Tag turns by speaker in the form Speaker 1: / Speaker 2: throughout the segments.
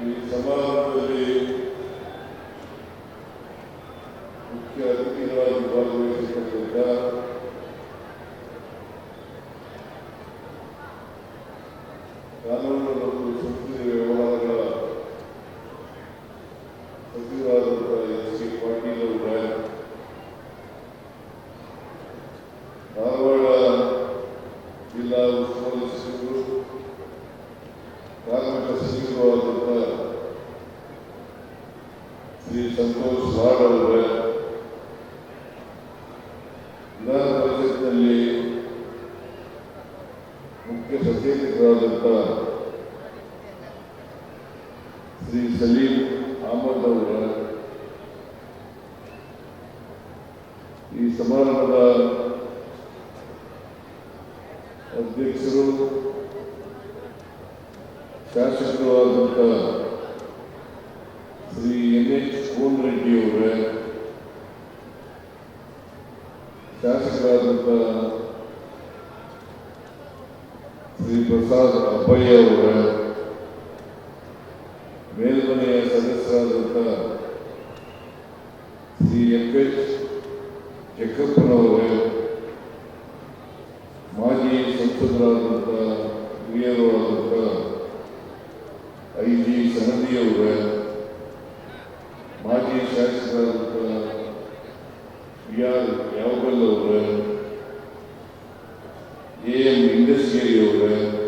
Speaker 1: ಈ ಸಮಾರಂಭದಲ್ಲಿ ಮುಖ್ಯ ಅತಿಥಿಗಳಾಗಿ ಭಾಗವಹಿಸಿಕೊಂಡಿದ್ದ ನಮ್ಮದವರು ಈ ಸಮಾರಂಭದ ಅಧ್ಯಕ್ಷರು, ಶಾಸಕರು ಆದಂಥ ಶ್ರೀ ಎನ್ ಎಚ್ ಕೋನ್ ರೆಡ್ಡಿಯವರೇ ಶಾಸಕರಾದಂಥ ಶ್ರೀ ಪ್ರಸಾದ್ ಅಬ್ಬಯ್ಯ ಅವರೇ ಎಮ್ ಎಲ್ ಅವರು ಎ ಎಂ ಇಂಡಸ್ಟ್ರಿಯಲ್ ಅವರು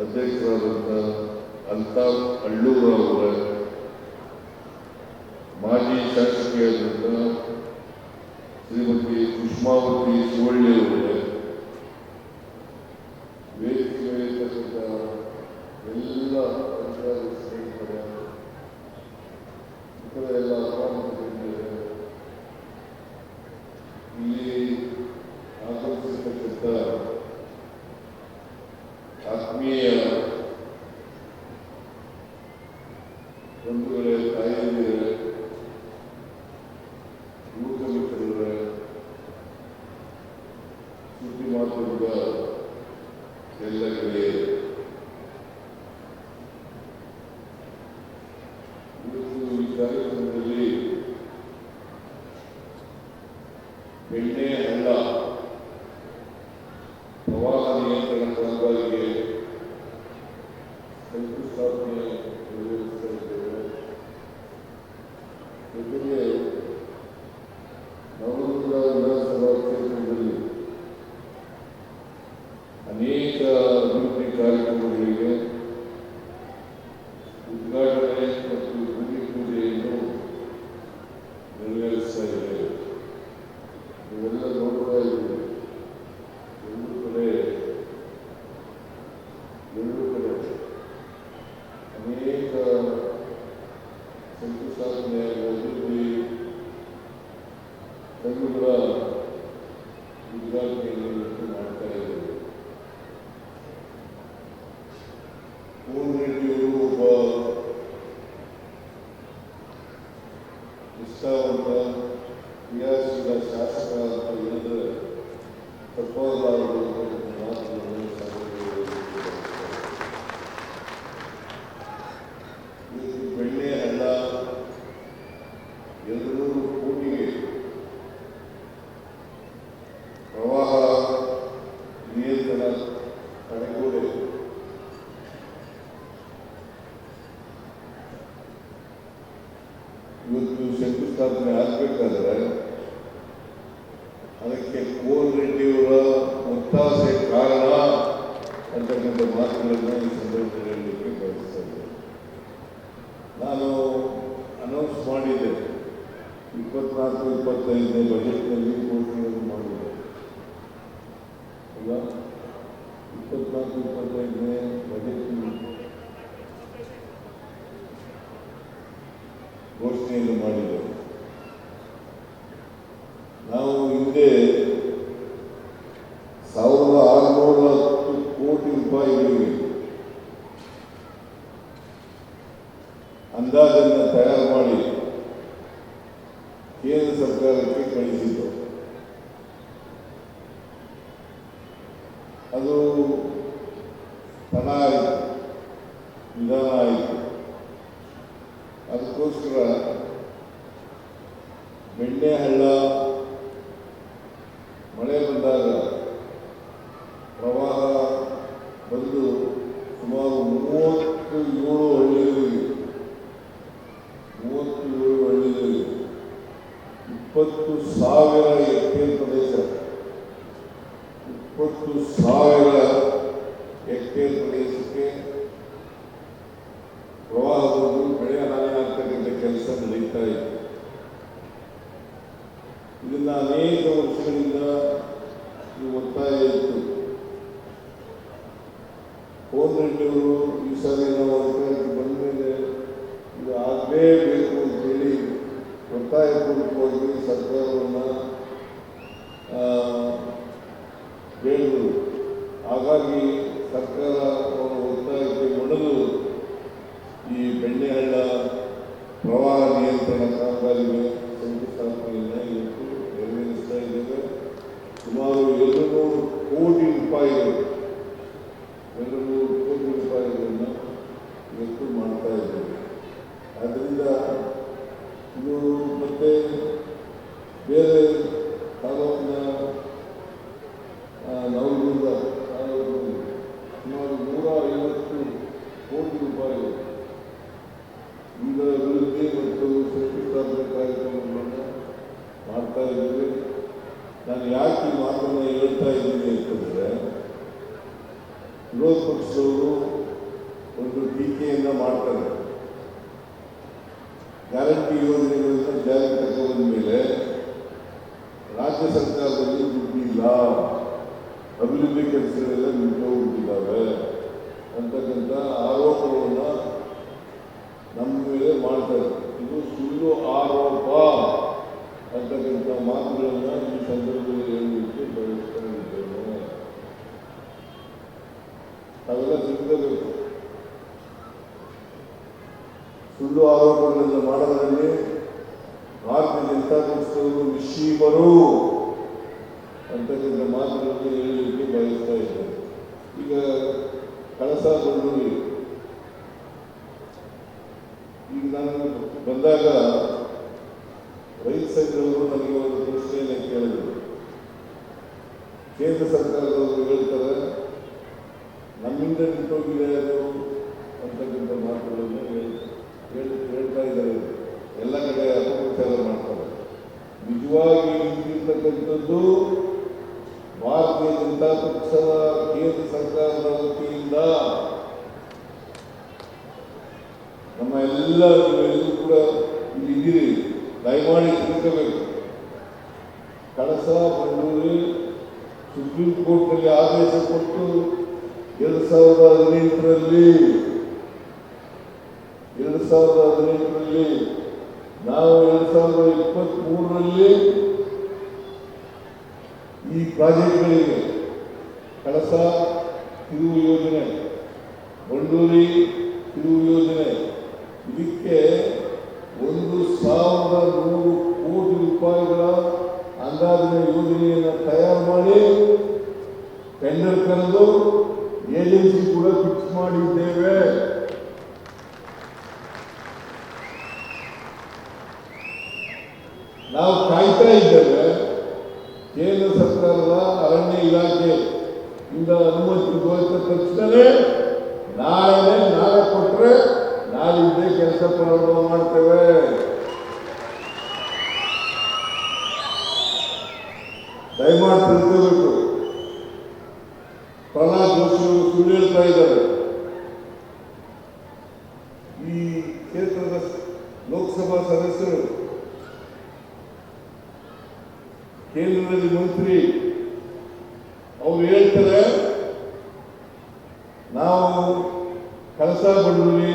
Speaker 1: ಅಧ್ಯಕ್ಷರಾದಂಥ ಅಲ್ತಾಫ್ ಅಳ್ಳೂರ ಅವರ ಮಾಜಿ ಶಾಸಕಿಯಾದಂಥ ಶ್ರೀಮತಿ ಕುಷ್ಮಾವತಿ ಸುವಳ್ಳಿಯವರು ಕಾರ್ಯಕ್ರಮದಲ್ಲಿ ಬೆಣ್ಣೆ ಮಾತುಗಳನ್ನು ಸಂದರ್ಭದಲ್ಲಿ ಪ್ರಕಟಿಸ್ತೇನೆ ನಾನು ಅನೌನ್ಸ್ ಮಾಡಿದೆ ಇಪ್ಪತ್ನಾಲ್ಕು ಇಪ್ಪತ್ತೈದನೇ ಬಜೆಟ್ನಲ್ಲಿ ಘೋಷಣೆಯನ್ನು ಮಾಡಿದೆ ಅಲ್ಲ ಇಪ್ಪತ್ನಾಲ್ಕು ಇಪ್ಪತ್ತೈದನೇ ಬಜೆಟ್ನಲ್ಲಿ ಘೋಷಣೆಯನ್ನು ಮಾಡಿದೆ ಅದಕ್ಕೋಸ್ಕರ ಬೆಣ್ಣೆಹಳ್ಳ ಮಳೆ ಬಂದಾಗ ಪ್ರವಾಹ ಬಂದು ಸುಮಾರು ಮೂವತ್ತು ಏಳು ಹಳ್ಳಿಗಳಿಗೆ ಮೂವತ್ತು ಏಳು ಹಳ್ಳಿಗಳಿಗೆ ಇಪ್ಪತ್ತು ಸಾವಿರ ಹೆಕ್ಟೇರ್ ಪ್ರದೇಶ ಇಪ್ಪತ್ತು ಸಾವಿರ ಹೆಕ್ಟೇರ್ ಪ್ರದೇಶಕ್ಕೆ ಪ್ರವಾಹ ಬಂದು ಬೆಳೆ ಹಾನಿ ಆಗ್ತಕ್ಕಂಥ ಕೆಲಸ ನಡೀತಾ ಇದೆ ಇದನ್ನ ಅನೇಕ ವರ್ಷಗಳಿಂದ ಈ ಒತ್ತಾಯ ಇತ್ತು ಫೋನ್ ರೆಡ್ಡಿಯವರು ಈ ಸಾರಿ ನಾವು ಅಧಿಕಾರಕ್ಕೆ ಬಂದ ಮೇಲೆ ಇದು ಆಗಲೇಬೇಕು ಅಂತೇಳಿ ಒತ್ತಾಯಪೂರ್ವಕವಾಗಿ ಸರ್ಕಾರವನ್ನು ಹೇಳಿದರು ಹಾಗಾಗಿ ಸರ್ಕಾರ ಅವರ ಒತ್ತಾಯಕ್ಕೆ ಮೊದಲು ಈ ಬೆಣ್ಣೆಹಳ್ಳ ಪ್ರವಾಹ ನಿಯಂತ್ರಣ ಕಾಮಗಾರಿಗೆ ಶಂಕುಸ್ಥಾಪನೆಯನ್ನು ಇವತ್ತು ನೆರವೇರಿಸ್ತಾ ಇದ್ದೇವೆ ಸುಮಾರು ಎರಡು ನೂರು ಕೋಟಿ ರೂಪಾಯಿಗಳು ಎರಡು ನೂರು ಕೋಟಿ ರೂಪಾಯಿಗಳನ್ನು ಇವತ್ತು ಮಾಡ್ತಾ ಇದ್ದೇವೆ ಆದ್ದರಿಂದ ಇದು ಮತ್ತೆ ಬೇರೆ ತಾಲೂಕಿನ ಆ, ನವಲಗುಂದ ತಾಲೂಕು ಸುಮಾರು ನೂರ ಐವತ್ತು ಕೋಟಿ ರೂಪಾಯಿಗಳು ಈಗ ಅಭಿವೃದ್ಧಿ ಮತ್ತು ಶಂಕುಸ್ಥಾಪನೆ ಕಾರ್ಯಕ್ರಮಗಳನ್ನು ಮಾಡ್ತಾ ಇದ್ದೇವೆ ನಾನು ಯಾಕೆ ಈ ಮಾತನ್ನು ಹೇಳ್ತಾ ಇದ್ದೀನಿ ಅಂತಂದರೆ ವಿರೋಧ ಪಕ್ಷದವರು ಒಂದು ಟೀಕೆಯನ್ನು ಮಾಡ್ತಾರೆ. ಗ್ಯಾರಂಟಿ ಯೋಜನೆಗಳನ್ನು ಜಾರಿಗೆ ತಗೊಂಡ ಮೇಲೆ ರಾಜ್ಯ ಸರ್ಕಾರದಲ್ಲಿ ದುಡ್ಡಿಲ್ಲ. ಅಭಿವೃದ್ಧಿ ಕೆಲಸಗಳೆಲ್ಲ ನಿಂತೋಗ್ಬಿಟ್ಟಿದ್ದಾವೆ ಅಂತಕ್ಕಂಥ ಆರೋಪವನ್ನು ನಮ್ಮ ಮೇಲೆ ಮಾಡ್ತಾರೆ ಇದು ಸುಳ್ಳು ಆರೋಪ ಅಂತಕ್ಕಂಥ ಮಾತುಗಳನ್ನು ಈ ಸಂದರ್ಭದಲ್ಲಿ ಹೇಳಲಿಕ್ಕೆ ಬಯಸ್ತಾ ಇದ್ದೇನೆ ಸಿಗಬೇಕು ಸುಳ್ಳು ಆರೋಪಗಳನ್ನು ಮಾಡೋದರಲ್ಲಿ ಭಾರತೀಯ ಜನತಾ ಪಕ್ಷದವರು ಅಂತ ಅಂತಕ್ಕಂಥ ಮಾತುಗಳನ್ನು ಹೇಳಲಿಕ್ಕೆ ಬಯಸ್ತಾ ಇದ್ದಾರೆ ಈಗ ಕಳಸ ಬಂದೂರಿ ಈಗ ನಾನು ಬಂದಾಗ ರೈತ ಸಂಘದವರು ನನಗೆ ಒಂದು ಪ್ರಶ್ನೆಯನ್ನು ಕೇಳಿದರು ಕೇಂದ್ರ ಸರ್ಕಾರದವರು ಹೇಳ್ತಾರೆ ನಮ್ಮಿಂದ ನಿಂತೋಗಿದೆ ಅದು ಅಂತಕ್ಕಂಥ ಮಾತುಗಳನ್ನು ಹೇಳಿ ಹೇಳಿ, ಹೇಳ್ತಾ ಇದ್ದಾರೆ. ಎಲ್ಲ ಕಡೆ ಅಪಪ್ರಚಾರ ಮಾಡ್ತಾರೆ. ನಿಜವಾಗಿ ನಿಂತಿರ್ತಕ್ಕಂಥದ್ದು ಭಾರತೀಯ ಜನತಾ ಪಕ್ಷದ ಕೇಂದ್ರ ಸರ್ಕಾರದ ವತಿಯಿಂದ. ನಮ್ಮ ಎಲ್ಲ ನೀವೆಲ್ಲರೂ ಕೂಡ ಇಲ್ಲಿ ಇದ್ದೀರಿ. ದಯಮಾಡಿ ತಿಳ್ಕೋಬೇಕು. ಕಳಸ ಬಂಡೂರಿ ಸುಪ್ರೀಂ ಕೋರ್ಟ್ನಲ್ಲಿ ಆದೇಶ ಕೊಟ್ಟು ಎರಡು ಸಾವಿರದ ಹದಿನೆಂಟರಲ್ಲಿ, ಎರಡು ಸಾವಿರದ ಹದಿನೆಂಟರಲ್ಲಿ, ನಾವು ಎರಡು ಸಾವಿರದ ಇಪ್ಪತ್ತ್ ಮೂರರಲ್ಲಿ ಈ ಪ್ರಾಜೆಕ್ಟ್ಗಳಿಗೆ ಕಳಸ ತಿರುವು ಯೋಜನೆ, ಬಂಡೂರಿ ತಿರುವು ಯೋಜನೆ, ಇದಕ್ಕೆ ಒಂದು ಸಾವಿರದ ನೂರು ಕೋಟಿ ರೂಪಾಯಿಗಳ ಅಂದಾಜಿನ ಯೋಜನೆಯನ್ನು ತಯಾರು ಮಾಡಿ ಟೆಂಡರ್ ಕರೆದು ಏಜೆನ್ಸಿ ಕೂಡ ಫಿಕ್ಸ್ ಮಾಡಿದ್ದೇವೆ. ನಾವು ಕಾಯ್ತಾ ಇದ್ದೇವೆ. ಕೇಂದ್ರ ಸರ್ಕಾರದ ಅರಣ್ಯ ಇಲಾಖೆ ಇಂದ ಅನುಮತಿ ದೊರೆತ ತಕ್ಷಣವೇ ನಾಳೆ ನಾಳೆ ಕೊಟ್ಟರೆ ನಾಳಿದ್ದೇ ಕೆಲಸ ಪ್ರಾರಂಭ ಮಾಡ್ತೇವೆ. ದಯಮಾಡಿ ತಿಳ್ಕೋಬೇಕು. ಸುಳ್ಳು ಇದ್ದಾರೆ. ಈ ಕ್ಷೇತ್ರದ ಲೋಕಸಭಾ ಸದಸ್ಯರು ಕೇಂದ್ರದಲ್ಲಿ ಮಂತ್ರಿ ಅವ್ರು ಹೇಳ್ತಾರೆ ನಾವು ಕಳಸ ಬಂಡೂರಿ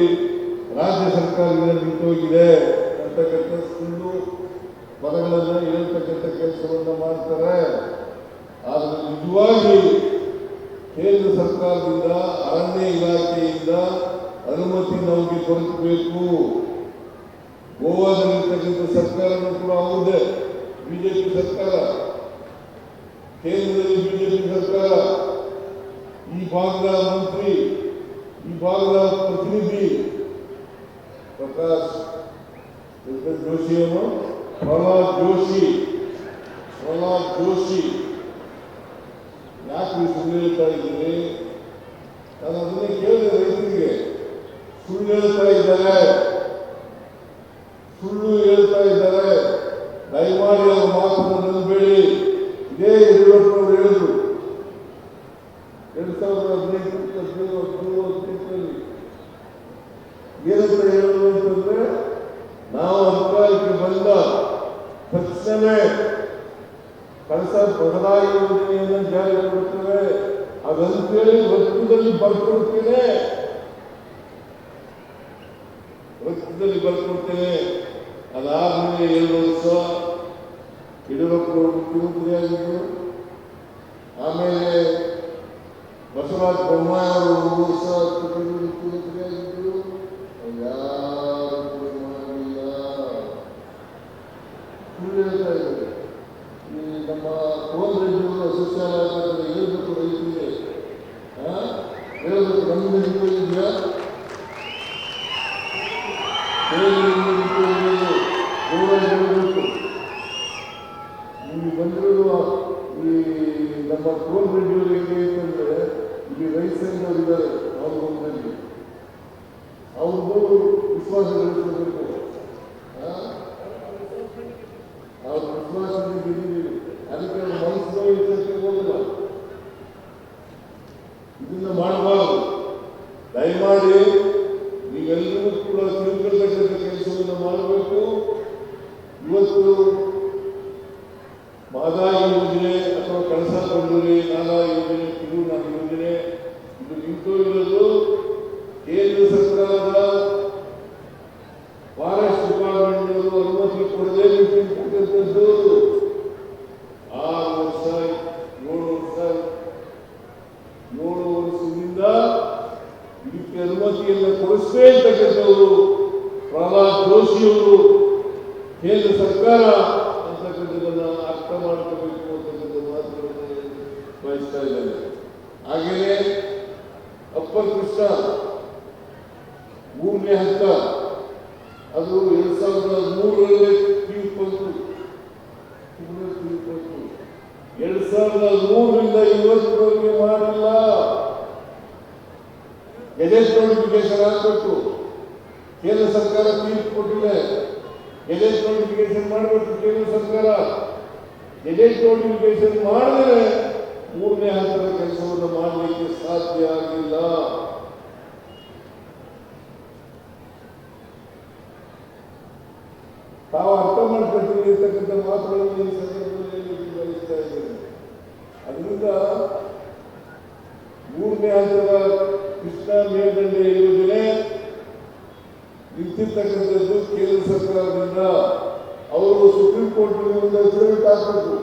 Speaker 1: ರಾಜ್ಯ ಸರ್ಕಾರದಿಂದ ನಿಂತೋಗಿದೆ ಅಂತಕ್ಕಂಥ ಸುಳ್ಳು ಪದಗಳನ್ನು ಹೇಳ್ತಕ್ಕಂಥ ಕೆಲಸವನ್ನು ಮಾಡ್ತಾರೆ ಆದರೆ ನಿಜವಾಗಿ ಕೇಂದ್ರ ಸರ್ಕಾರದಿಂದ ಅರಣ್ಯ ಇಲಾಖೆಯಿಂದ ಅನುಮತಿ ನಮಗೆ ದೊರಕಬೇಕು. ಗೋವಾದಲ್ಲಿರ್ತಕ್ಕಂಥ ಸರ್ಕಾರನೂ ಕೂಡ ಹೌದೇ. ಬಿಜೆಪಿ ಸರ್ಕಾರ, ಕೇಂದ್ರದಲ್ಲಿ ಬಿಜೆಪಿ ಸರ್ಕಾರ, ಈ ಭಾಗದ ಮಂತ್ರಿ, ಈ ಭಾಗದ ಪ್ರತಿನಿಧಿ ಪ್ರಕಾಶ್ ಪ್ರಕಾಶ್ ಜೋಶಿ ಅವರು ಪ್ರಹ್ಲಾದ್ ಜೋಶಿ ಪ್ರಹ್ಲಾದ್ ಜೋಶಿ, ಯಾಕೆ ನೀವು ಸುಳ್ಳು ಹೇಳ್ತಾ ಇದ್ದೀರಿ ನಾನು ಅದನ್ನೇ ಕೇಳಿದೆ ರೈತರಿಗೆ ಸುಳ್ಳು ಹೇಳ್ತಾ ಇದ್ದಾರೆ ಸುಳ್ಳು ಹೇಳ್ತಾ ಇದ್ದಾರೆ ದಯಮಾಡಿ ಅವರ ಮಾತನ್ನು ನಂಬಬೇಡಿ ಇದೇ ಯಡಿಯೂರಪ್ಪನವರು ಹೇಳಿದ್ರು ಎರಡ್ ಸಾವಿರದ ಹದಿನೆಂಟು ಹದಿನೇಳು ಹದಿನೇಳು ಹದಿನೆಂಟರಲ್ಲಿ ಏನಂತ ಹೇಳಿದ್ರು ಅಂತಂದ್ರೆ ನಾವು ಅಧಿಕಾರಕ್ಕೆ ಬಂದ ತಕ್ಷಣವೇ ಕಳಸ ಬದಲಾಗಿ ಯೋಜನೆಯನ್ನು ಜಾರಿಗೆ ಬರುತ್ತೇವೆ ಅದಂತೇಳಿ ವೃತ್ತದಲ್ಲಿ ಬರ್ಕೊಡ್ತೇನೆ ವೃತ್ತದಲ್ಲಿ ಬರ್ಕೊಡ್ತೇನೆ ಅದಾದ್ಮೇಲೆ ಎರಡು ವರ್ಷ ಯಡಿಯೂರಪ್ಪನವರು ಮುಖ್ಯಮಂತ್ರಿಯಾಗಿದ್ದರು ಆಮೇಲೆ ಬಸವರಾಜ ಬೊಮ್ಮಾಯಿ ಅವರು ಹತ್ತು ಮುಖ್ಯಮಂತ್ರಿಯಾಗಿದ್ದರು ಯಾರು ಕೂಡ ಈ ನಮ್ಮ ಕೋಲ್ ರೆಡ್ಡಿಯವರು ಸಸ್ಯಾಲಯ ಹೇಳ್ಬೇಕು ರೈತರಿಗೆ ಇದೆಯಾ ಹೇಳಬೇಕು ಇಲ್ಲಿ ಬಂದಿರುವ ಈ ನಮ್ಮ ಕೋಲ್ ರೆಡ್ಡಿಯವರು ಹೇಗೆ ಅಂತಂದ್ರೆ, ಇಲ್ಲಿ ರೈತ ಸಂಘದವರು ಇದ್ದಾರೆ, ಅವ್ರ ಒಂದಲ್ಲಿ ಅವ್ರದ್ದು ವಿಶ್ವಾಸ ಗಳಿಸಬೇಕು? ಅವ್ರ ವಿಶ್ವಾಸದಲ್ಲಿ ಗೆದ್ದಿದ್ದೀವಿ ಅದಕ್ಕೆ ಅವ್ರ ಮನಸ್ಸು ನೋಯಿಸಕ್ಕೆ ಹೋಗಲ್ಲ ಇದನ್ನ ಮಾಡಬಾರದು. ದಯಮಾಡಿ ನೀವೆಲ್ಲರೂ ಕೂಡ ತಿಳ್ಕೊಳ್ತಕ್ಕಂಥ ಕೆಲಸವನ್ನು ಮಾಡಬೇಕು. ಇವತ್ತು ಮಹದಾಯಿ ಯೋಜನೆ ಅಥವಾ ಕಳಸ ಬಂಡೂರಿ ನಾಲಾ ಯೋಜನೆ ಕಿರುನಾಡು ಯೋಜನೆ ಇದು ನಿಂತೋಗಿರೋದು ಕೇಂದ್ರ ಸರ್ಕಾರದ ಫಾರೆಸ್ಟ್ ಡಿಪಾರ್ಟ್ಮೆಂಟ್ ಅವರು ಅನುಮತಿ ಕೊಡದೆ ನಿಂತಿರ್ತಕ್ಕಂಥದ್ದು ಆರು ವರ್ಷ ಏಳು ವರ್ಷ ಏಳು ವರ್ಷದಿಂದ ಇದಕ್ಕೆ ಅನುಮತಿಯನ್ನು ಕೊಡಿಸದೇ ಅಂತಕ್ಕಂಥವರು ಪ್ರಹ್ಲಾದ್ ಜೋಶಿಯವರು ಕೇಂದ್ರ ಸರ್ಕಾರ ಅಂತಕ್ಕಂಥದ್ದನ್ನ ಅರ್ಥ ಮಾಡ್ಕೋಬೇಕು ಅಂತಕ್ಕಂಥ ಮಾತುಗಳನ್ನು ಬಯಸ್ತಾ ಇದ್ದಾರೆ ಹಾಗೆಯೇ ಅಪ್ಪರ್ ಕೃಷ್ಣ ಮೂರನೇ ಹಂತ ಅದು ಎರಡ್ ಸಾವಿರದ ಮೂರರಲ್ಲಿ ತೀರ್ಪು ಬಂತು ಮೂರನೇ ತೀರ್ಪು ಬಂತು ಎರಡ್ ಸಾವಿರದ ಮೂರರಿಂದ ಇವತ್ತಿನವರೆಗೆ ಮಾಡಿಲ್ಲ. ಗೆಜೆಟ್ ನೋಟಿಫಿಕೇಶನ್ ಹಾಕಬೇಕು ಕೇಂದ್ರ ಸರ್ಕಾರ ತೀರ್ಪು ಕೊಟ್ಟಿದೆ. ಗೆಜೆಟ್ ನೋಟಿಫಿಕೇಶನ್ ಮಾಡಬೇಕು ಕೇಂದ್ರ ಸರ್ಕಾರ. ಗೆಜೆಟ್ ನೋಟಿಫಿಕೇಶನ್ ಮಾಡಿದ್ರೆ ಮೂರನೇ ಹಂತದ ಕೆಲಸವನ್ನು ಮಾಡಲಿಕ್ಕೆ ಸಾಧ್ಯ ಆಗಿಲ್ಲ. ತಾವು ಅರ್ಥ ಮಾಡ್ಕೊಳ್ತೀವಿ ಇರ್ತಕ್ಕಂಥ ಮಾತುಗಳನ್ನು ಈ ಸಂದರ್ಭದಲ್ಲಿ ಬಯಸ್ತಾ ಇದ್ದೇನೆ. ಅದರಿಂದ ಮೂರನೇ ಹಂತದ ಕೃಷ್ಣ ಮೇಲ್ದಂಡೆ ಯೋಜನೆ ನಿಂತಿರ್ತಕ್ಕಂಥದ್ದು ಕೇಂದ್ರ ಸರ್ಕಾರದಿಂದ. ಅವರು ಸುಪ್ರೀಂ ಕೋರ್ಟ್ ಮುಂದೆ ಅಫಿಡವಿಟ್ ಹಾಕಬೇಕು.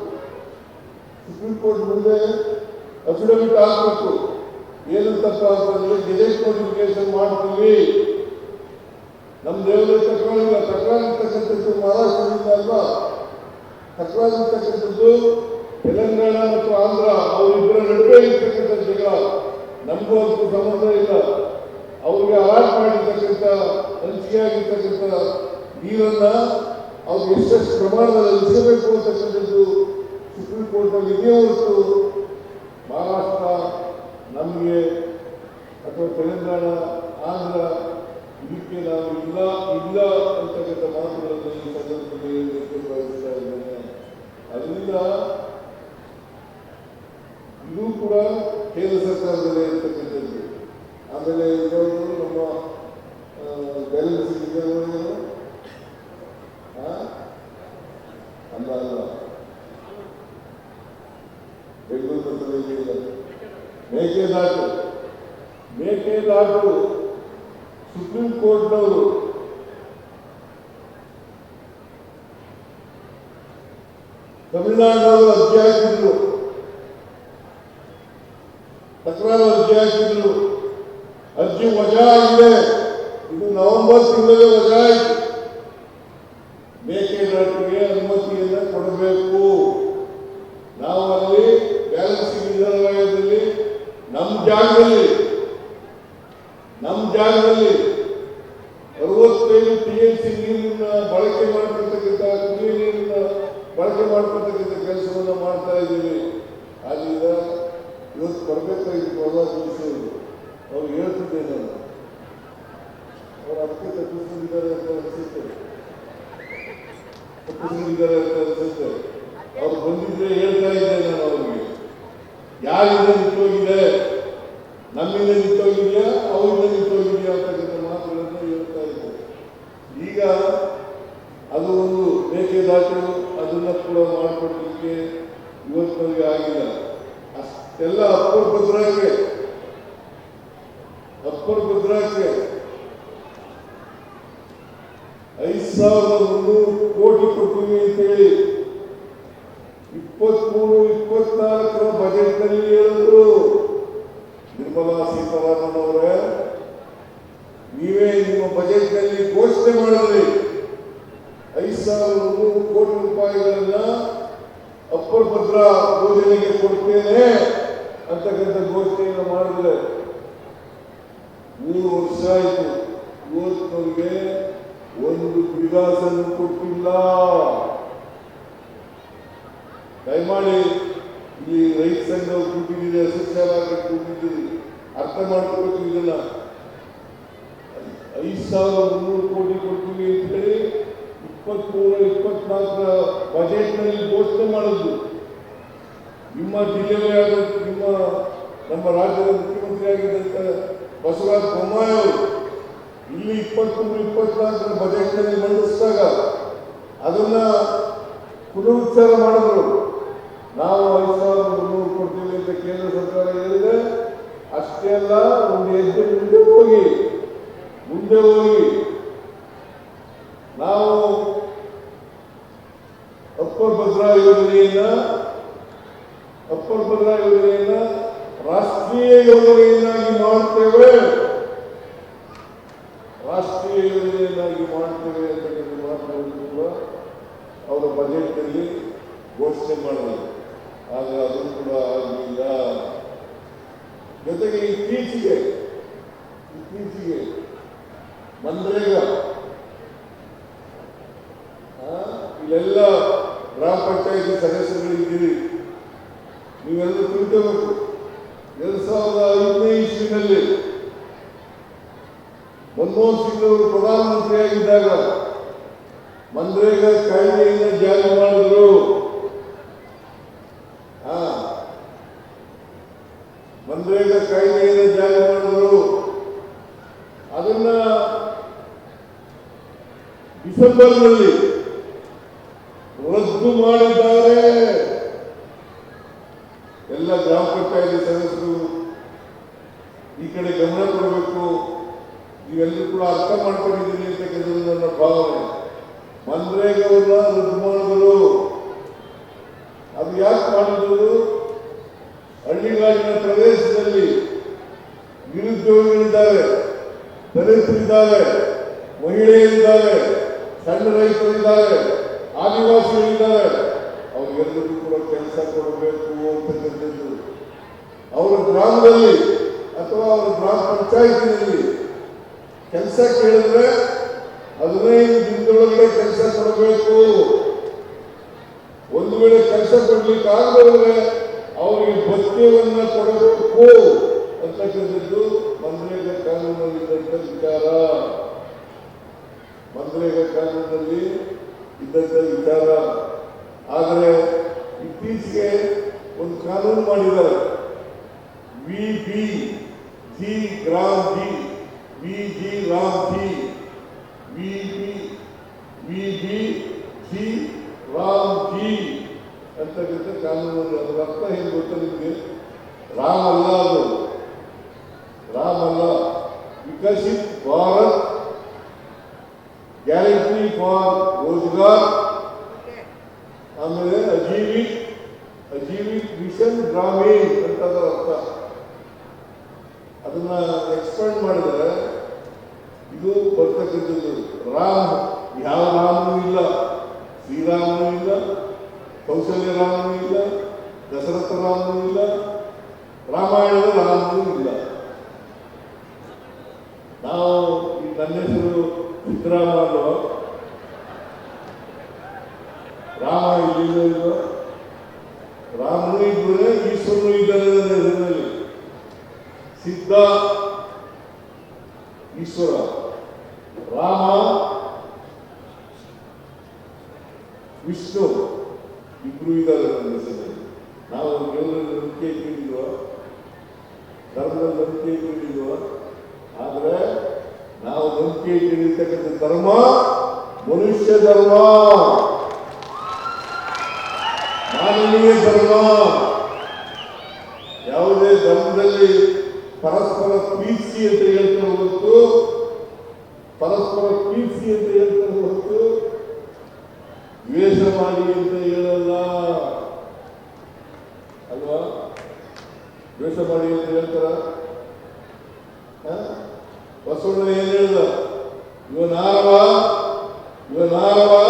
Speaker 1: ಸುಪ್ರೀಂ ಕೋರ್ಟ್ ಮುಂದೆ ಅಫಿಡವಿಟ್ ಹಾಕಬೇಕು. ಏನಂತಪ್ಪ ಅಂತಂದ್ರೆ ಗೆಜೆಟ್ ನೋಟಿಫಿಕೇಶನ್ ಮಾಡ್ತೀವಿ. ನಮ್ಮ ದೇವರ ತಕ್ರಾರಿಲ್ಲ ತಕ್ರಾರಿರ್ತಕ್ಕಂಥದ್ದು ಮಹಾರಾಷ್ಟ್ರದಿಂದ ಅಲ್ವಾ? ತಕ್ಕಂತಕ್ಕಂಥದ್ದು ತೆಲಂಗಾಣ ಮತ್ತು ಆಂಧ್ರ, ಅವರಿಬ್ಬರ ನಡುವೆ ಇರ್ತಕ್ಕಂಥ ಜಗಳ. ನಮಗೂ ಅದಕ್ಕೂ ಸಂಬಂಧ ಇಲ್ಲ. ಅವ್ರಿಗೆ ಹಾಳು ಮಾಡಿರ್ತಕ್ಕಂಥ ಹಂಚಿಕೆ ಆಗಿರ್ತಕ್ಕಂಥ ನೀರನ್ನ ಅವ್ರು ಎಷ್ಟೆಷ್ಟು ಪ್ರಮಾಣದಲ್ಲಿ ಹಂಚಬೇಕು ಅಂತಕ್ಕಂಥದ್ದು ಸುಪ್ರೀಂ ಕೋರ್ಟ್ನಲ್ಲಿ ಇದೆಯೇ ಹೊರತು ಮಹಾರಾಷ್ಟ್ರ ನಮಗೆ ಅಥವಾ ತೆಲಂಗಾಣ, ಆಂಧ್ರ ಯು ನಾವು ಇಲ್ಲ ಇಲ್ಲ ಅಂತಕ್ಕಂಥ ಮಾತುಗಳನ್ನು ಈ ಸಂದರ್ಭದಲ್ಲಿ ವ್ಯಕ್ತಪಡಿಸ್ತಾ ಇದ್ದೇನೆ. ಅದರಿಂದ ಇದು ಕೂಡ ಕೇಂದ್ರ ಸರ್ಕಾರದಲ್ಲೇ ಇರ್ತಕ್ಕಂಥದ್ದು ಆಮೇಲೆ ಇದನ್ನು ನಮ್ಮ ಬ್ಯಾಲೆನ್ಸ್ ವಿಧಾನವನ್ನು ಅಲ್ಲ ಅಲ್ಲ. ಬೆಂಗಳೂರು ಮೇಕೆದಾಟು ಮೇಕೆದಾಟು. ಸುಪ್ರೀಂ ಕೋರ್ಟ್ನವರು ತಮಿಳುನಾಡಿನವರು ಅರ್ಜಿ ಹಾಕಿದ್ರು. ತಕರಾರು ಅರ್ಜಿ ಹಾಕಿದ್ರು. ಅರ್ಜಿ ವಜಾ ಆಗಿದೆ. ಇದು ನವೆಂಬರ್ ತಿಂಗಳಲ್ಲಿ ವಜಾ ಆಯಿತು ಮೇಕೆದಾಟಿಗೆ ಅನುಮತಿಯನ್ನ ಕೊಡಬೇಕು ನಾವು ಅಲ್ಲಿ ಬ್ಯಾಲೆನ್ಸಿಂಗ್ ರಿಸರ್ವಾಯರ್ದಲ್ಲಿ ನಮ್ಮ ಜಾಗದಲ್ಲಿ ನಮ್ಮ ಜಾಗದಲ್ಲಿ ಸಿ ನೀರನ್ನ ಬಳಕೆ ಮಾಡ್ಕೊಳ್ತಕ್ಕಂಥ ಕುಡಿಯುವ ನೀರನ್ನ ಬಳಕೆ ಮಾಡ್ಕೊಳ್ತಕ್ಕಂಥ ಕೆಲಸವನ್ನ ಮಾಡ್ತಾ ಇದ್ದೀವಿ. ಆದ್ರಿಂದ ಇವತ್ತು ಕೊಡಬೇಕಾಗಿತ್ತು ಹೊಲ ತಿಳಿಸೋದು ಅವ್ರು ನಾನು. ಅವ್ರು ಅದಕ್ಕೆ ತಪ್ಪಿಸ್ಕೊಂಡಿದ್ದಾರೆ ಅಂತ ಅನಿಸುತ್ತೆ. ಅಂತ ಅನಿಸುತ್ತೆ. ಅವ್ರು ಬಂದಿದ್ರೆ ಹೇಳ್ತಾ ಇದ್ದೆ ನಾನು ಅವ್ರಿಗೆ. ಯಾರಿಂದ ನಿಂತೋಗಿದೆ? ನಮ್ಮಿಂದ ನಿಂತೋಗಿದೆಯಾ? ಅವರಿಂದ ನಿಂತೋಗಿದೆಯಾ ಇದ್ದೆ ಈಗ ಅದು ಒಂದು ಮೇಕೆದಾಟು, ಅದನ್ನ ಕೂಡ ಮಾಡಿಕೊಡ್ಲಿಕ್ಕೆ ಇವತ್ತಿನವರಿಗೆ ಆಗಿಲ್ಲ. ಅಷ್ಟೆಲ್ಲ ಅಪ್ಪರ್ ಭದ್ರಾಕೆ ಅಪ್ಪರ್ ಭದ್ರಾಕೆ ಐದು ಸಾವಿರದ ಮುನ್ನೂರು ಕೋಟಿ ಹೇಳಿ ಅಂತೇಳಿ ಇಪ್ಪತ್ತ್ಮೂರು ಇಪ್ಪತ್ನಾಲ್ಕರ ಬಜೆಟ್ನಲ್ಲಿ ಹೇಳಿದ್ರು ನಿರ್ಮಲಾ ಸೀತಾರಾಮನ್ ಅವರೇ ನೀವೇ ನಿಮ್ಮ ಬಜೆಟ್ನಲ್ಲಿ ಘೋಷಣೆ ಮಾಡಿದ್ರಿ ಐದು ಸಾವಿರದ ಮುನ್ನೂರು ಕೋಟಿ ರೂಪಾಯಿಗಳನ್ನ ಅಪ್ಪರ್ ಭದ್ರಾ ಯೋಜನೆಗೆ ಕೊಡ್ತೇನೆ ಅಂತಕ್ಕಂಥ ಘೋಷಣೆಯನ್ನು ಮಾಡಿದ್ರೆ ಮೂರು ವರ್ಷ ಆಯಿತು ಇವತ್ತಿನವರಿಗೆ ಒಂದು ಬಿಡಿಗಾಸನ್ನು ಕೊಟ್ಟಿಲ್ಲ ದಯಮಾಡಿ ಈ ರೈತ ಸಂಘ ಕೂತಿದ್ದೀರಿ ಅಸೋಸಿಯೇಟ್ ಕೂತಿದ್ದೀರಿ ಅರ್ಥ ಮಾಡ್ಕೋಬೇಕು ಇದನ್ನ ಐದು ಸಾವಿರದ ಮುನ್ನೂರು ಕೋಟಿ ಕೊಡ್ತೀವಿ ಅಂತ ಹೇಳಿ ಇಪ್ಪತ್ಮೂರು ಇಪ್ಪತ್ನಾಲ್ಕರ ಬಜೆಟ್ನಲ್ಲಿ ಘೋಷಣೆ ಮಾಡಿದ್ದು ನಿಮ್ಮ ಜಿಲ್ಲೆಯಲ್ಲೇ ಆದ ನಿಮ್ಮ ನಮ್ಮ ರಾಜ್ಯದ ಮುಖ್ಯಮಂತ್ರಿ ಆಗಿದ್ದಂತ ಬಸವರಾಜ ಬೊಮ್ಮಾಯಿ ಅವರು ಇಲ್ಲಿ ಇಪ್ಪತ್ಮೂರು ಇಪ್ಪತ್ನಾಲ್ಕರ ಬಜೆಟ್ನಲ್ಲಿ ಮಂಡಿಸಿದಾಗ ಅದನ್ನ ಪುನರುಚ್ಚಾರ ಮಾಡಿದ್ರು. ನಾವು ಐದು ಸಾವಿರದ ಮುನ್ನೂರು ಕೊಡ್ತೀವಿ ಅಂತ ಕೇಂದ್ರ ಸರ್ಕಾರ ಹೇಳಿದೆ. ಅಷ್ಟೇ ಅಲ್ಲ, ಒಂದು ಹೆಜ್ಜೆ ಮುಂದೆ ಹೋಗಿ ಮುಂದೆ ಹೋಗಿ ನಾವು ಅಪ್ಪರ್ ಭದ್ರಾ ಯೋಜನೆಯನ್ನ, ಅಪ್ಪರ್ ಭದ್ರಾ ಯೋಜನೆಯನ್ನ ರಾಷ್ಟ್ರೀಯ ಯೋಜನೆಯನ್ನಾಗಿ ಮಾಡುತ್ತೇವೆ. ರಾಷ್ಟ್ರೀಯ ಯೋಜನೆಯನ್ನಾಗಿ ಮಾಡುತ್ತೇವೆ ಅಂತಕ್ಕಂಥ ಮಾತುಗಳನ್ನು ಕೂಡ ಅವರ ಬಜೆಟ್ನಲ್ಲಿ ಘೋಷಣೆ ಮಾಡಿದರು ಆದರೆ ಅದು ಕೂಡ ಆಗಲಿಲ್ಲ. ಜೊತೆಗೆ ಇತ್ತೀಚೆಗೆ ಇತ್ತೀಚೆಗೆ ಆ, ಇಲ್ಲೆಲ್ಲ ಗ್ರಾಮ ಪಂಚಾಯತಿ ಸದಸ್ಯರುಗಳಿದ್ದೀರಿ. ನೀವೆಲ್ಲರೂ ತಿಳ್ಕೋಬೇಕು ಎರಡ್ ಸಾವಿರದ ಐದನೇ ಇಸ್ವಿನಲ್ಲಿ ಮನಮೋಹನ್ ಸಿಂಗ್ ಅವರು ಪ್ರಧಾನಮಂತ್ರಿಯಾಗಿದ್ದಾಗ ಮನ್ರೇಗಾ ಕಾಯ್ದೆಯನ್ನು ಜಾರಿ ಮಾಡಿದರು. ಮನ್ರೇಗಾ ಕಾಯ್ದೆಯನ್ನು ಜಾರಿ ಮಾಡಿದರು. ಅದನ್ನ ಡಿಸೆಂಬರ್ನಲ್ಲಿ ರದ್ದು ಮಾಡಿದ್ದಾರೆ ಎಲ್ಲ ಗ್ರಾಮ ಪಂಚಾಯತಿ ಸದಸ್ಯರು ಈ ಕಡೆ ಗಮನ ಕೊಡಬೇಕು ನೀವೆಲ್ಲರೂ ಕೂಡ ಅರ್ಥ ಮಾಡ್ಕೊಂಡಿದ್ದೀರಿ ಅಂತಕ್ಕಂಥದ್ದು ನನ್ನ ಭಾವನೆ ಮನ್ರೇಗವನ್ನ ರದ್ದು ಮಾಡಿದ್ರು ಅದು ಯಾಕೆ ಮಾಡಿದ್ರು ಹಳ್ಳಿಗಾಡಿನ ಪ್ರದೇಶದಲ್ಲಿ ನಿರುದ್ಯೋಗಿಗಳಿದ್ದಾರೆ ದಲಿತರಿದ್ದಾರೆ ಮಹಿಳೆಯರಿದ್ದಾರೆ, ಸಣ್ಣ ರೈತರಿದ್ದಾರೆ, ಆದಿವಾಸಿಗಳಿದ್ದಾರೆ, ಅವ್ರಿಗೆಲ್ಲರಿಗೂ ಕೂಡ ಕೆಲಸ ಕೊಡಬೇಕು ಅಂತಕ್ಕಂಥದ್ದು ಅವರ ಗ್ರಾಮದಲ್ಲಿ ಅಥವಾ ಅವರ ಗ್ರಾಮ ಪಂಚಾಯತಿನಲ್ಲಿ ಕೆಲಸ ಕೇಳಿದ್ರೆ ಹದಿನೈದು ದಿನದೊಳಗಡೆ ಕೆಲಸ ಕೊಡಬೇಕು. ಒಂದು ವೇಳೆ ಕೆಲಸ ಕೊಡ್ಲಿಕ್ಕೆ ಆಗದೆ ಅವರಿಗೆ ಭತ್ಯವನ್ನು ಕೊಡಬೇಕು. ಅಂತಕ್ಕಂಥದ್ದು ಕಾನೂನಲ್ಲಿ ಕಾನೂನಲ್ಲಿದ್ದಂಥ ವಿಚಾರ. ಮನ್ರೇಗಾ ಕಾನೂನಲ್ಲಿ ಇದ್ದಂಥ ವಿಚಾರ. ಆದರೆ ಇತ್ತೀಚೆಗೆ ಒಂದು ಕಾನೂನು ಮಾಡಿದ್ದಾರೆ. V B G. Gram G V G RAM G. V B V B G RAM G ಅಂತಕ್ಕಂಥ ಕಾನೂನು ಅದರ ಅರ್ಥ ಏನು ಗೊತ್ತಾ ನಿಮಗೆ? ರಾಮ್ ಅಲ್ಲ ಅದು. decir ನನ್ನ ಹೆಸರು ಸಿದ್ದರಾಮಯ್ಯ ರಾಮ ಇಲ್ಲಿಲ್ಲ ರಾಮನು ಇದ್ದಾನೆ ಈಶ್ವರನು ಹೆಸರಿನಲ್ಲಿ ಸಿದ್ಧ ಈಶ್ವರ. ರಾಮ ವಿಷ್ಣು ಇಬ್ರು ಇದ್ದಾರೆ ನನ್ನ ಹೆಸರಿನಲ್ಲಿ ನಾವು ದೇವರಲ್ಲಿ ನಂಬಿಕೆ ಇಟ್ಟಿದ್ದೀವ ಧರ್ಮದಲ್ಲಿ ನಂಬಿಕೆ ನಂಬಿಕೆ ಧರ್ಮ, ಮನುಷ್ಯ ಧರ್ಮ, ಮಾನವೀಯ ಧರ್ಮ, ಯಾವುದೇ ಧರ್ಮದಲ್ಲಿ ಪರಸ್ಪರ ಪ್ರೀತಿ ಅಂತ ಹೇಳ್ತಾರೆ ಹೊರತು, ಪರಸ್ಪರ ಪ್ರೀತಿ ಅಂತ ಹೇಳ್ತಾರೆ ಹೊರತು ದ್ವೇಷ ಅಂತ ಹೇಳಲ್ಲ. ಅಲ್ವಾ? ದ್ವೇಷ ಮಾಡಿ ಅಂತ ಹೇಳ್ತಾರ? ಬಸವಣ್ಣ ಏನು ಹೇಳ್ದ? இவன் ஆரவா இவன் ஆரவா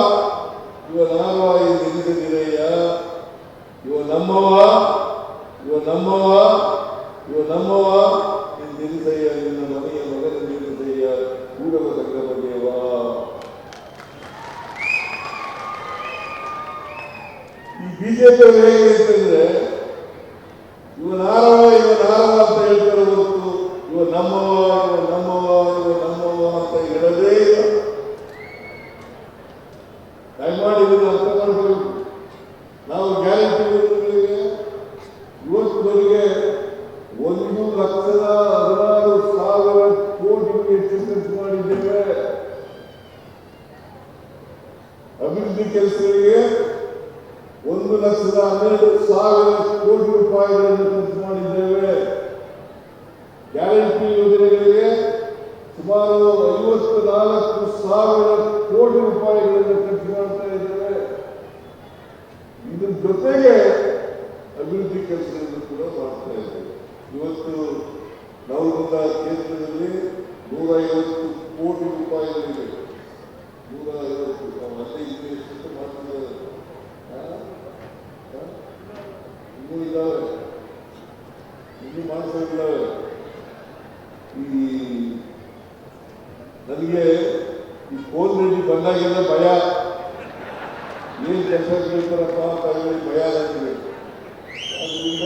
Speaker 1: இவன் ஆரவா இது இருக்கிறையா இவன் நம்மவா? இவன் நம்மவா? இவன் நம்மவா இது நிறுத்தையா இந்த மனைய மகன் நிறுத்தையா ஊடக சங்கமதேவா பிஜேபி ಒಂದು ಲಕ್ಷದ ಹದಿನಾರು ಸಾವಿರ ಕೋಟಿ ಖರ್ಚು ಮಾಡಿದ್ದೇವೆ. ಅಭಿವೃದ್ಧಿ ಕೆಲಸಗಳಿಗೆ ಒಂದು ಲಕ್ಷದ ಹನ್ನೆರಡು ಸಾವಿರ ಕೋಟಿ ರೂಪಾಯಿಗಳನ್ನು ಖರ್ಚು ಮಾಡಿದ್ದೇವೆ. ಗ್ಯಾರಂಟಿ ಯೋಜನೆಗಳಿಗೆ ಸುಮಾರು ಐವತ್ತು ನಾಲ್ಕು ಸಾವಿರ ಕೋಟಿ ರೂಪಾಯಿಗಳನ್ನು ಖರ್ಚು ಮಾಡ್ತಾ ಇದ್ದೇವೆ. ಇದ್ರ ಜೊತೆಗೆ ಅಭಿವೃದ್ಧಿ ಕೆಲಸಗಳನ್ನು ಕೂಡ ಮಾಡ್ತಾ ಇದ್ದೇವೆ. ಇವತ್ತು ನವಗುಂದ ಕ್ಷೇತ್ರದಲ್ಲಿ ನೂರ ಐವತ್ತು ಕೋಟಿ ರೂಪಾಯಿಗಳಿವೆ ನೂರ ಐವತ್ತು ರೂಪಾಯಿ ಎಷ್ಟು ಮಾಡ್ತಿದ್ದಾರೆ? ಇನ್ನೂ ಇದ್ದಾವೆ. ಇನ್ನೂ ಮಾಡಿಸೋದಿದ್ದಾವೆ ಈ ನನಗೆ ಈ ಫೋನ್ ರೆಡ್ಡಿ ಬಂದಾಗೆಲ್ಲ ಭಯ. ಏನು ಕೆಲಸ ಕೇಳ್ತಾರಪ್ಪ ಅಂತ ಭಯ ನನಗೆ ಅದರಿಂದ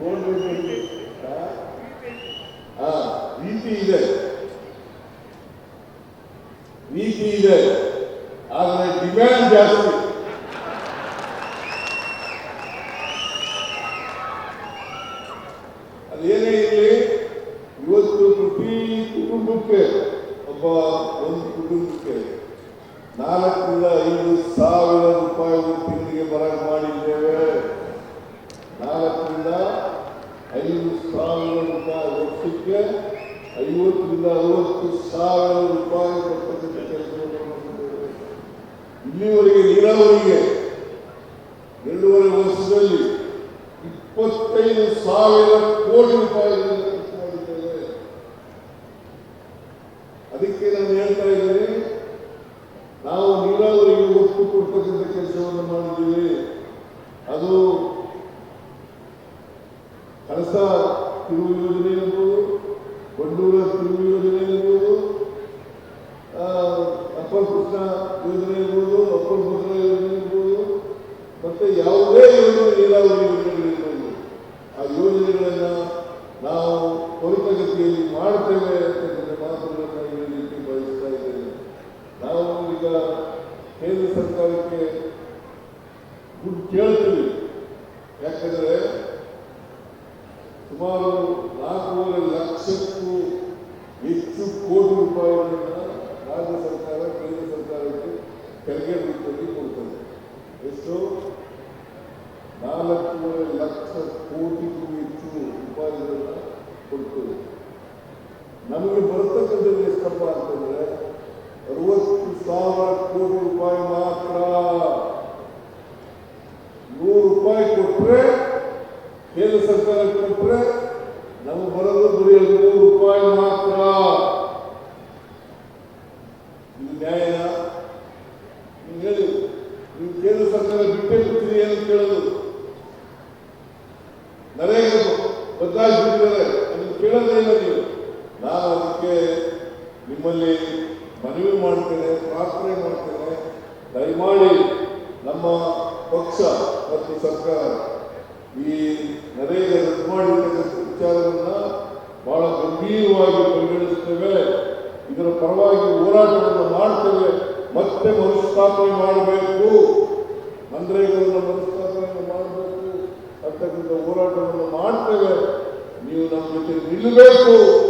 Speaker 1: ಈ ಫೋನ್ ರೆಡಿ ಹಾ ನೀತಿ ಇದೆ ನೀತಿ ಇದೆ ಆದರೆ ಡಿಮ್ಯಾಂಡ್ ಜಾಸ್ತಿ ಅದೇನೇ ಇರಲಿ ಇವತ್ತು ಪ್ರತಿ ಕುಟುಂಬಕ್ಕೆ ಒಬ್ಬ ಒಂದು ಕುಟುಂಬಕ್ಕೆ ನಾಲ್ಕರಿಂದ ಐದು ಸಾವಿರ ರೂಪಾಯಿ ತಿಂಗಳಿಗೆ ಬರಕ್ ಮಾಡಿದ್ದೇವೆ ನಾಲ್ಕರಿಂದ ಐದು ಸಾವಿರ ರೂಪಾಯಿ ವರ್ಷಕ್ಕೆ ಐವತ್ತರಿಂದ ಅರವತ್ತು ಸಾವಿರ ರೂಪಾಯಿ ಕೊಡ್ತಕ್ಕಂಥ ಕೆಲಸವನ್ನು ಮಾಡಿದ್ದೇವೆ ನೀರಾವರಿಗೆ ಎರಡೂವರೆ ವರ್ಷದಲ್ಲಿ ಇಪ್ಪತ್ತೈದು ಸಾವಿರ ಕೋಟಿ ರೂಪಾಯಿಗಳನ್ನು ಖರ್ಚು ಮಾಡಿದ್ದೇವೆ ಅದಕ್ಕೆ ನಾನು ಹೇಳ್ತಾ ಇದ್ದೀನಿ ನಾವು ನೀರಾವರಿಗೆ ಒತ್ತು ಕೊಡ್ತಕ್ಕಂಥ ಕೆಲಸವನ್ನು ಮಾಡಿದ್ದೀವಿ ಅದು ಕಳಸ ತಿರುವು ಯೋಜನೆ ಇರ್ಬೋದು ಬಂಡೂರ ತಿರುವು ಯೋಜನೆ ಇರ್ಬೋದು ಆ, ಅಪ್ಪರ್ ಕೃಷ್ಣ ಯೋಜನೆ ಇರ್ಬೋದು ಅಪ್ಪರ್ ಭದ್ರಾ ಯೋಜನೆ ಇರ್ಬೋದು ಮತ್ತೆ ಯಾವುದೇ ಯೋಜನೆ ನೀರಾವರಿ ಯೋಜನೆಗಳಿರ್ಬೋದು ಆ ಯೋಜನೆಗಳನ್ನ ನಾವು ತ್ವರಿತಗತಿಯಲ್ಲಿ ಮಾಡ್ತೇವೆ ಅಂತಕ್ಕಂಥ ಮಾತುಗಳನ್ನು ಹೇಳಲಿಕ್ಕೆ ಬಯಸ್ತಾ ಇದ್ದೇನೆ ನಾವು ಈಗ ಕೇಂದ್ರ ಸರ್ಕಾರಕ್ಕೆ ದುಡ್ಡು ಕೇಳ್ತೀವಿ ಯಾಕಂದ್ರೆ ಸುಮಾರು ನಾಲ್ಕೂವರೆ ಲಕ್ಷಕ್ಕೂ ಹೆಚ್ಚು ಕೋಟಿ ರೂಪಾಯಿಗಳನ್ನ ರಾಜ್ಯ ಸರ್ಕಾರ ಕೇಂದ್ರ ಸರ್ಕಾರಕ್ಕೆ ತೆರಿಗೆ ರೂಪದಲ್ಲಿ ಕೊಡ್ತದೆ ಎಷ್ಟು ನಾಲ್ಕೂವರೆ ಲಕ್ಷ ಕೋಟಿಗೂ ಹೆಚ್ಚು ರೂಪಾಯಿಗಳನ್ನ ಕೊಡ್ತದೆ ನಮಗೆ ಬರ್ತಕ್ಕಂಥದ್ದು ಎಷ್ಟಪ್ಪ ಅಂತಂದ್ರೆ ಅರವತ್ತು ಸಾವಿರ ಕೋಟಿ ರೂಪಾಯಿ ಮಾತ್ರ ನೂರು ರೂಪಾಯಿ ಕೊಟ್ಟರೆ ಕೇಂದ್ರ ಸರ್ಕಾರ ಕೊಟ್ಟರೆ ನಮಗೆ ಬರೋದು ಬರೀ ನೂರು ರೂಪಾಯಿ ಮಾತ್ರ ಇದು ನ್ಯಾಯನಾ ನೀವು ಹೇಳಿ ನೀವು ಕೇಂದ್ರ ಸರ್ಕಾರ ಬಿಟ್ಟೇ ಬಿಡ್ತೀರಿ ಏನು ಕೇಳೋದು ನರೇಗಾ ಬದಲಾಯಿಸಿದ್ದಾರೆ ಅದನ್ನು ಕೇಳೋದೇ ಇಲ್ಲ ನೀವು ನಾನು ಅದಕ್ಕೆ ನಿಮ್ಮಲ್ಲಿ ಮನವಿ ಮಾಡ್ತೇನೆ, ಪ್ರಾರ್ಥನೆ ಮಾಡ್ತೇನೆ. ದಯಮಾಡಿ ನಮ್ಮ ಪಕ್ಷ ಮತ್ತು ಸರ್ಕಾರ ಈ ನರೇಗ ರದ್ದು ಮಾಡಿರ್ತಕ್ಕಂಥ ವಿಚಾರವನ್ನು ಬಹಳ ಗಂಭೀರವಾಗಿ ಪರಿಗಣಿಸ್ತೇವೆ. ಇದರ ಪರವಾಗಿ ಹೋರಾಟವನ್ನು ಮಾಡ್ತೇವೆ. ಮತ್ತೆ ಮರುಸ್ಥಾಪನೆ ಮಾಡಬೇಕು. ಮನ್ರೇಗವನ್ನು ಮರುಸ್ಥಾಪನೆ ಮಾಡಬೇಕು. ಅಂತಕ್ಕಂಥ ಹೋರಾಟವನ್ನು ಮಾಡ್ತೇವೆ. ನೀವು ನಮ್ಮ ಜೊತೆ ನಿಲ್ಲಬೇಕು.